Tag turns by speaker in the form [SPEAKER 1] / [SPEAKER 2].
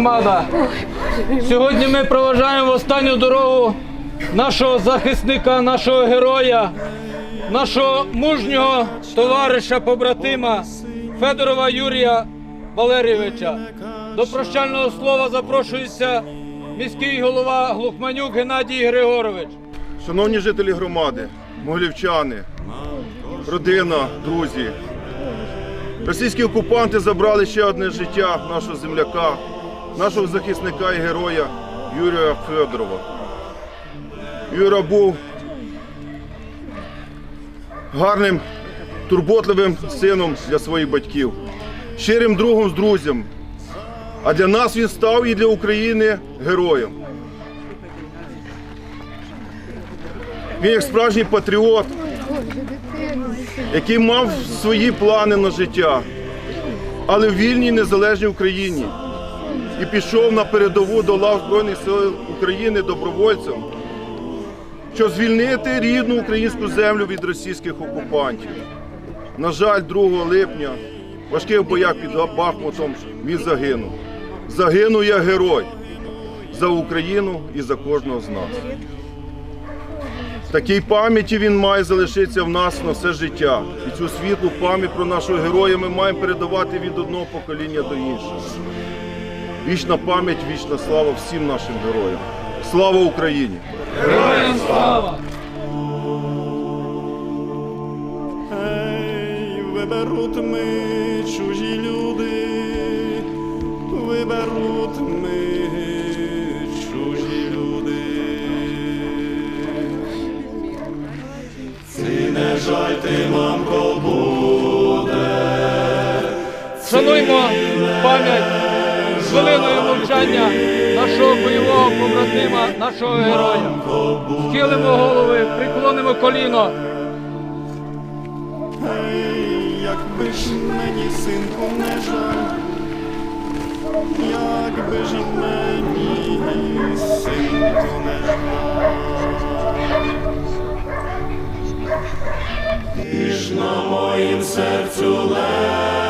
[SPEAKER 1] громада. Сьогодні ми проважаємо останню дорогу нашого захисника, нашого героя, нашого мужнього товариша, побратима Федорова Юрія Валерійовича. До прощального слова запрошується міський голова Глухманюк Геннадій Григорович.
[SPEAKER 2] Шановні жителі громади, могилівчани, родина, друзі. Російські окупанти забрали ще одне життя нашого земляка, нашого захисника і героя Юрія Федорова. Юра був гарним, турботливим сином для своїх батьків, щирим другом з друзям. А для нас він став і для України героєм. Він як справжній патріот, який мав свої плани на життя, але в вільній незалежній Україні і пішов на передову до лав Збройних сил України добровольцем, щоб звільнити рідну українську землю від російських окупантів. На жаль, 2 липня в важких боях під Бахмутом він загинув. Загинув як герой за Україну і за кожного з нас. Такій пам'яті він має залишитися в нас на все життя. І цю світлу пам'ять про нашого героя ми маємо передавати від одного покоління до іншого. Вічна пам'ять, вічна слава всім нашим героям. Слава Україні!
[SPEAKER 1] Героям слава!
[SPEAKER 3] Ей, виберуть ми чужі люди, виберуть ми чужі люди. Ці не жальте, мамко, буде.
[SPEAKER 1] Шануймо пам'ять хвилиною мовчання нашого бойового побратима, нашого героя. Схилимо голови, приклонимо коліно.
[SPEAKER 3] Якби ж мені, синку, не жаль, якби ж мені, синку, не жаль. Ти ж на моїм серцю лежав,